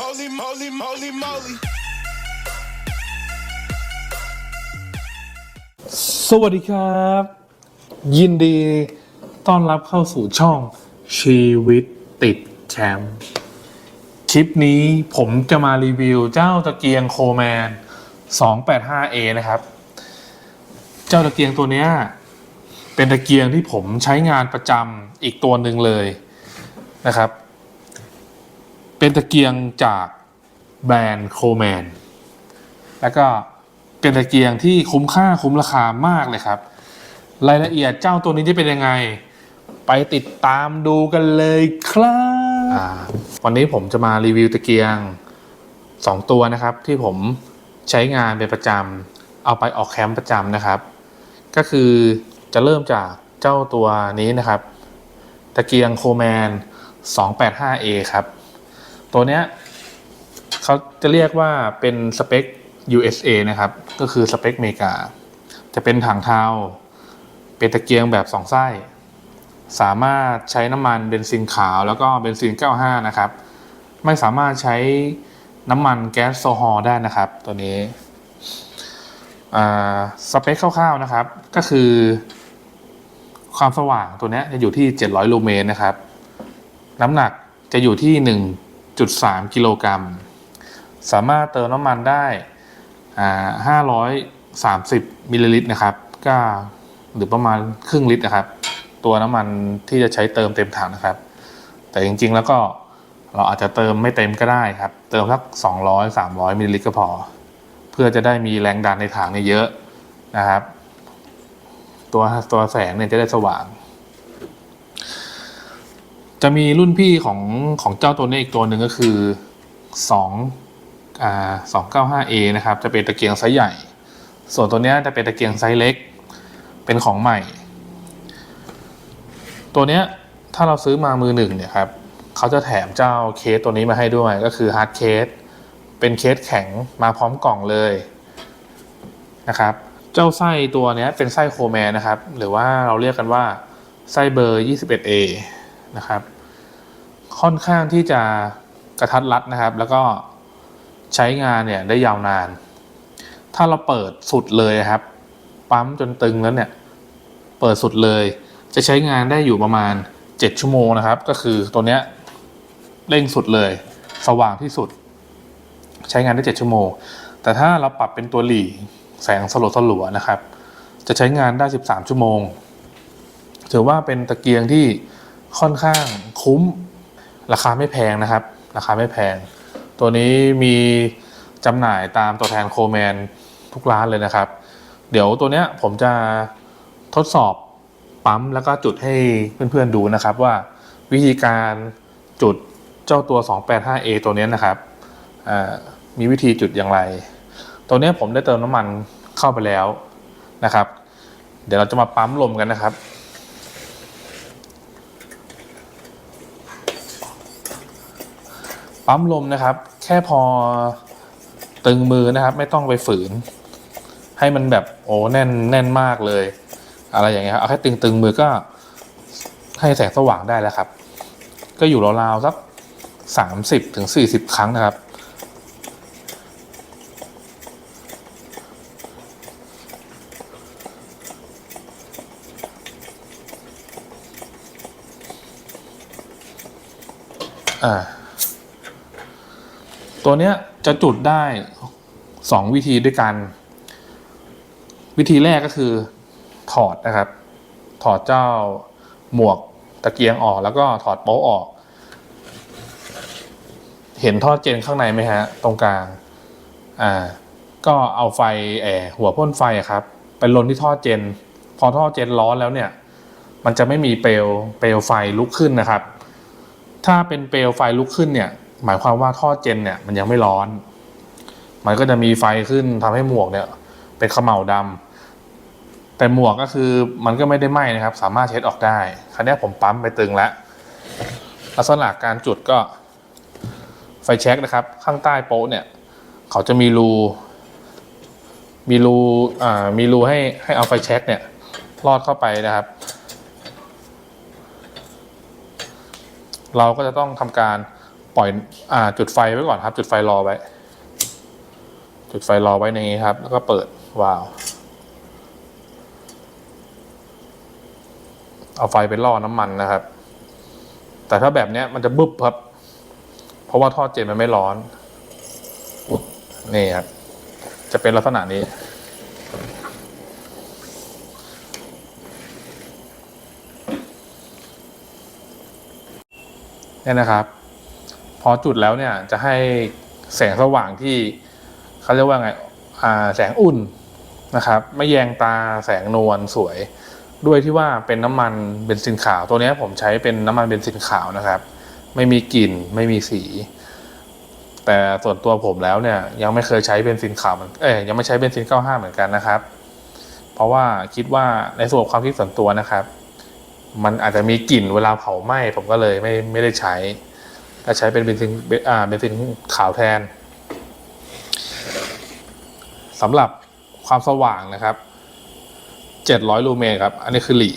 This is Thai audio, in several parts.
Holy moly, moly, moly. สวัสดีครับ ยินดีต้อนรับเข้าสู่ช่องชีวิตติดแชมป์คลิปนี้ผมจะมารีวิวเจ้าตะเกียงโคแมน 285A นะครับ เจ้าตะเกียงตัวเนี้ยเป็นตะเกียงที่ผมใช้งานประจำอีกตัวหนึ่งเลย นะครับ เป็นตะเกียงจากแบรนด์โคแมน แล้วก็เป็นตะเกียงที่คุ้มค่าคุ้มราคามากเลยครับ รายละเอียดเจ้าตัวนี้จะเป็นยังไง ไปติดตามดูกันเลยครับวันนี้ผมจะมารีวิวตะเกียง 2 ตัวนะครับ ที่ผมใช้งานเป็นประจำเอาไปออกแคมป์ประจำนะครับ ก็คือจะเริ่มจากเจ้าตัวนี้นะครับ ตะเกียงโคแมน 285A ครับ ตัวเนี้ยเขาจะเรียกว่าเป็นสเปค USA นะครับ ก็คือสเปคเมกา จะเป็นถังเทาเป็นตะเกียงแบบสองไส้ สามารถใช้น้ำมันเบนซินขาวแล้วก็เบนซิน 95 นะครับ ไม่สามารถใช้น้ำมันแก๊สโซฮอลได้นะครับ ตัวนี้สเปคคร่าวๆนะครับ ก็คือ ความสว่างตัวเนี้ยจะอยู่ที่ 700 ลูเมนนะครับ น้ำหนักจะอยู่ที่ 1.3 กิโลกรัม สามารถเติมน้ำมันได้ 530 มิลลิลิตรนะครับ ก็หรือประมาณครึ่งลิตรนะครับ ตัวน้ำมันที่จะใช้เติมเต็มถังนะครับ แต่จริงๆแล้วก็เราอาจจะเติมไม่เต็มก็ได้ครับ เติมสัก 200 300 มิลลิลิตรก็พอ เพื่อจะได้มีแรงดันในถังเนี่ยเยอะนะครับ ตัวตัวแสงเนี่ยจะได้สว่าง จะมีรุ่นพี่ของของเจ้าตัวนี้อีกตัวหนึ่งก็คือ2อ่า 295A นะครับ จะเป็นตะเกียงไซส์ใหญ่ ส่วนตัวนี้จะเป็นตะเกียงไซส์เล็ก เป็นของใหม่ ตัวเนี้ยถ้าเราซื้อมามือหนึ่งเนี่ยครับเขาจะแถมเจ้าเคสตัวนี้มาให้ด้วยก็คือฮาร์ดเคสเป็นเคสแข็งมาพร้อมกล่องเลยนะครับ เจ้าไส้ตัวนี้เป็นไส้โคแมนนะครับ หรือว่าเราเรียกกันว่าไส้เบอร์ 21A นะครับ ค่อนข้างที่จะกระทัดรัดนะครับ แล้วก็ใช้งานเนี่ยได้ยาวนาน ถ้าเราเปิดสุดเลยครับ ปั๊มจนตึงแล้วเนี่ย เปิดสุดเลย จะใช้งานได้อยู่ประมาณ 7 ชั่วโมงนะครับ ก็คือตัวเนี้ยเร่งสุดเลย สว่างที่สุด ใช้งานได้ 7 ชั่วโมง แต่ถ้าเราปรับเป็นตัวหลีแสงสลัวสลัวๆนะครับ จะใช้งานได้ 13 ชั่วโมง ถือว่าเป็นตะเกียงที่ค่อนข้างคุ้ม ราคาไม่แพงนะครับ ราคาไม่แพง ตัวนี้มีจำหน่ายตามตัวแทนโคแมนทุกร้านเลยนะครับ เดี๋ยวตัวเนี้ยผมจะทดสอบปั๊มแล้วก็จุดให้เพื่อนๆดูนะครับว่าวิธีการจุดเจ้าตัว 285A ตัวนี้นะครับ มีวิธีจุดอย่างไร ตัวนี้ผมได้เติมน้ำมันเข้าไปแล้วนะครับ เดี๋ยวเราจะมาปั๊มลมกันนะครับ ปั๊มลมนะครับ แค่พอตึงมือนะครับ ไม่ต้องไปฝืน ให้มันแบบโอ้แน่นแน่นมากเลย อะไรอย่างเงี้ยครับเอาแค่ตึงตึงมือก็ให้แสงสว่างได้แล้วครับ ก็อยู่ราวๆสักสามสิบถึงสี่สิบครั้งนะครับ อ่า ตัวเนี้ยจะจุดได้สองวิธีด้วยกัน วิธีแรกก็คือถอดนะครับ ถอดเจ้าหมวกตะเกียงออก แล้วก็ถอดโป๊ะออก เห็นท่อเจนข้างในไหมฮะ ตรงกลาง อ่า ก็เอาไฟแอร์หัวพ่นไฟครับไปลนที่ท่อเจน พอท่อเจนร้อนแล้วเนี่ย มันจะไม่มีเปลวเปลวไฟลุกขึ้นนะครับ ถ้าเป็นเปลวไฟลุกขึ้นเนี่ย หมายความว่าท่อเจนเนี่ยมันยังไม่ร้อน มันก็จะมีไฟขึ้นทำให้หมวกเนี่ย เป็นเขม่าวดำแต่หมวกก็คือมันก็ไม่ได้ไหม้นะครับ สามารถเช็ดออกได้ คราวนี้ผมปั๊มไปตึงแล้วลักษณะการจุดก็ ไฟแช็กนะครับ ข้างใต้โป๊ะเนี่ย เขาจะมีรู มีรูอ่ามีรูให้ให้เอาไฟแช็กเนี่ยลอดเข้าไปนะครับ เราก็จะต้องทำการ ปล่อยอ่าจุดไฟไว้ก่อนครับ จุดไฟรอไว้ จุดไฟรอไว้ในนี้ครับ แล้วก็เปิดวาล์วเอาไฟไปล่อน้ำมันนะครับ แต่ถ้าแบบเนี้ยมันจะบึบครับ เพราะว่าท่อเจ็ตมันไม่ร้อน นี่ครับ จะเป็นลักษณะนี้เนี่ยนะครับ พอจุดแล้วเนี่ยจะให้แสงสว่างที่เขาเรียกว่าไงอ่าแสงอุ่นนะครับ ไม่แยงตาแสงนวลสวย ด้วยที่ว่าเป็นน้ำมันเบนซินขาว ตัวนี้ผมใช้เป็นน้ำมันเบนซินขาวนะครับ ไม่มีกลิ่นไม่มีสี แต่ส่วนตัวผมแล้วเนี่ยยังไม่เคยใช้เบนซินขาวเหมือนเอ้ยยังไม่ใช้เบนซิน95 เหมือนกันนะครับ เพราะว่าคิดว่าในส่วนความคิดส่วนตัวนะครับ มันอาจจะมีกลิ่นเวลาเผาไหม้ผมก็เลยไม่ไม่ได้ใช้ ก็ใช้เป็นเบนซินเบอ่าเบนซินขาวแทนสำหรับความสว่างนะครับ 700 ลูเมนครับ อันนี้คือหลี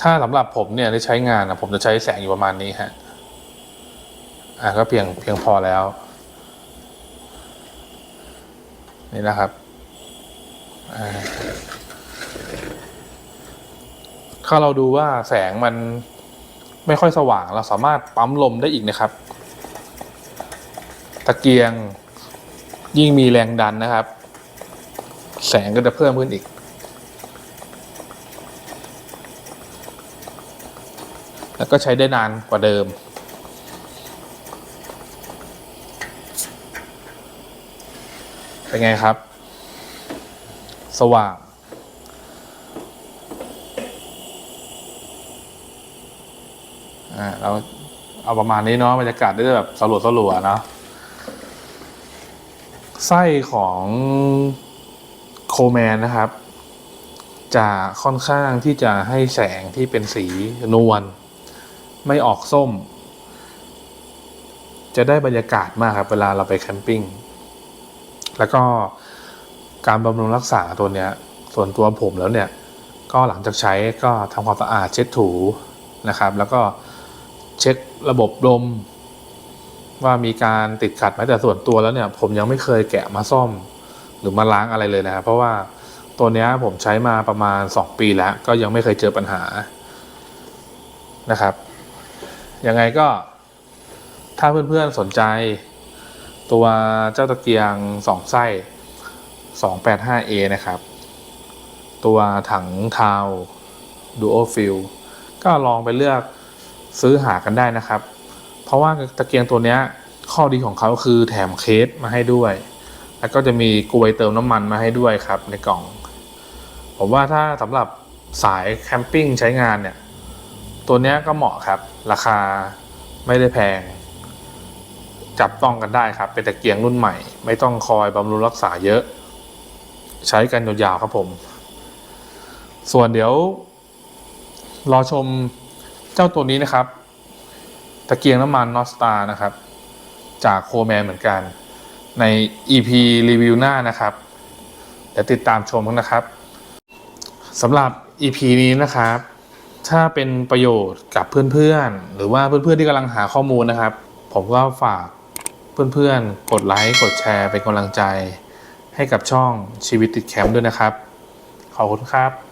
ถ้าสำหรับผมเนี่ยได้ใช้งานนะผมจะใช้แสงอยู่ประมาณนี้ฮะ อะก็เพียงเพียงพอแล้ว นี่นะครับถ้าเราดูว่าแสงมัน ไม่ค่อยสว่าง เราสามารถปั๊มลมได้อีกนะครับ ตะเกียงยิ่งมีแรงดันนะครับ แสงก็จะเพิ่มขึ้นอีก แล้วก็ใช้ได้นานกว่าเดิม เป็นไงครับ สว่าง อ่าเราเอาประมาณนี้เนาะบรรยากาศได้แบบสลัวสลัวเนาะไส้ของโคแมนนะครับ จะค่อนข้างที่จะให้แสงที่เป็นสีนวลไม่ออกส้ม จะได้บรรยากาศมากครับ เวลาเราไปแคมปิ้งแล้วก็การบำรุงรักษาตัวเนี้ย ส่วนตัวผมแล้วเนี่ย ก็หลังจากใช้ก็ทำความสะอาดเช็ดถูนะครับ แล้วก็ เช็คระบบลม ว่ามีการติดขัดไหมแต่ส่วนตัวแล้วเนี่ย ผมยังไม่เคยแกะมาซ่อม หรือมาล้างอะไรเลยนะครับเพราะว่าตัวเนี้ยผมใช้มาประมาณ 2 ปีแล้ว ก็ยังไม่เคยเจอปัญหานะครับ ยังไงก็ถ้าเพื่อนๆสนใจ ตัวเจ้าตะเกียงสองไส้ 285A นะครับ ตัวถังทาวดูโอฟิลก็ลองไปเลือก ซื้อหากันได้นะครับ เพราะว่าตะเกียงตัวนี้ข้อดีของเขาคือแถมเคสมาให้ด้วย แล้วก็จะมีกลวยเติมน้ำมันมาให้ด้วยครับในกล่อง ผมว่าถ้าสำหรับสายแคมปิ้งใช้งานเนี่ย ตัวนี้ก็เหมาะครับ ราคาไม่ได้แพง จับต้องกันได้ครับ เป็นตะเกียงรุ่นใหม่ ไม่ต้องคอยบำรุงรักษาเยอะ ใช้กันยาวๆครับผม ส่วนเดี๋ยว รอชม เจ้าตัวนี้นะครับ ตะเกียงน้ำมันนอสตานะครับ จากโคแมนเหมือนกัน ใน EP รีวิวหน้านะครับเดี๋ยวติดตามชมกันนะครับสำหรับ EP นี้นะครับ ถ้าเป็นประโยชน์กับเพื่อนๆ หรือว่าเพื่อนๆที่กำลังหาข้อมูลนะครับ ผมก็ฝากเพื่อนๆ กดไลค์กดแชร์เป็นกำลังใจ ให้กับช่องชีวิตติดแคมป์ด้วยนะครับ ขอบคุณครับ